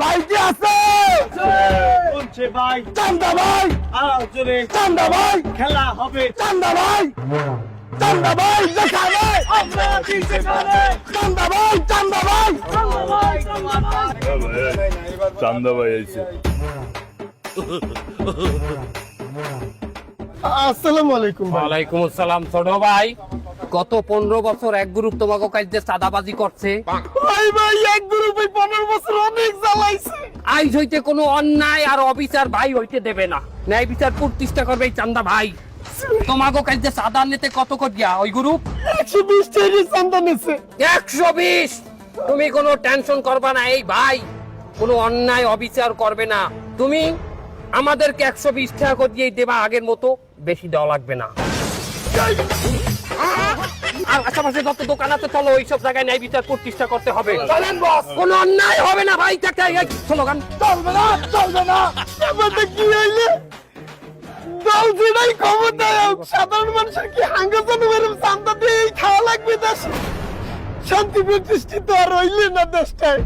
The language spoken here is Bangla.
ভাইটি আছে। বলছে ভাই। চান্দা ভাই জোরে। চান্দা ভাই খেলা হবে। চান্দা ভাই চান্দা ভাই দেখাবে আমরা পারে চান্দা ভাই চান্দা ভাই ভাই চান্দা ভাই আইছে। আসসালামু আলাইকুম ওয়ালাইকুম আসসালাম ছোট ভাই। গত পনেরো বছর এক গ্রুপ তোমাকে কাছে চাঁদাবাজি করছে। ভাই ভাই এক গ্রুপে আইজ হইতে কোনো অন্যায় আর অবিচার ভাই হইতে দেবে না। ন্যায় বিচার প্রতিষ্ঠা করবে এই চান্দা ভাই। তোমাকে কাছে চাঁদা নিতে কত করিয়া ওই গ্রুপ একশো বিশ চান্দা নিচ্ছে একশো বিশ? তুমি কোনো টেনশন করবে না এই ভাই। কোনো অন্যায় অবিচার করবে না। তুমি আমাদেরকে একশো বিশ টাকা করে দিয়ে দেবা আগের মতো। বেশি দেওয়া লাগবে না। যত দোকান আছে, চলো ওইসব জায়গায় ন্যায় বিচার প্রতিষ্ঠা করতে হবে। চলেন বস অন্যায় হবে না, ভাই। চলবে না চলবে না। কি হইলে? সাধারণ মানুষের কি হাঙ্গাজন এরকম চান্দা দিয়ে খাওয়া লাগবে দেশ শান্তি প্রতিষ্ঠিত আর রইলে না, দেশটায়।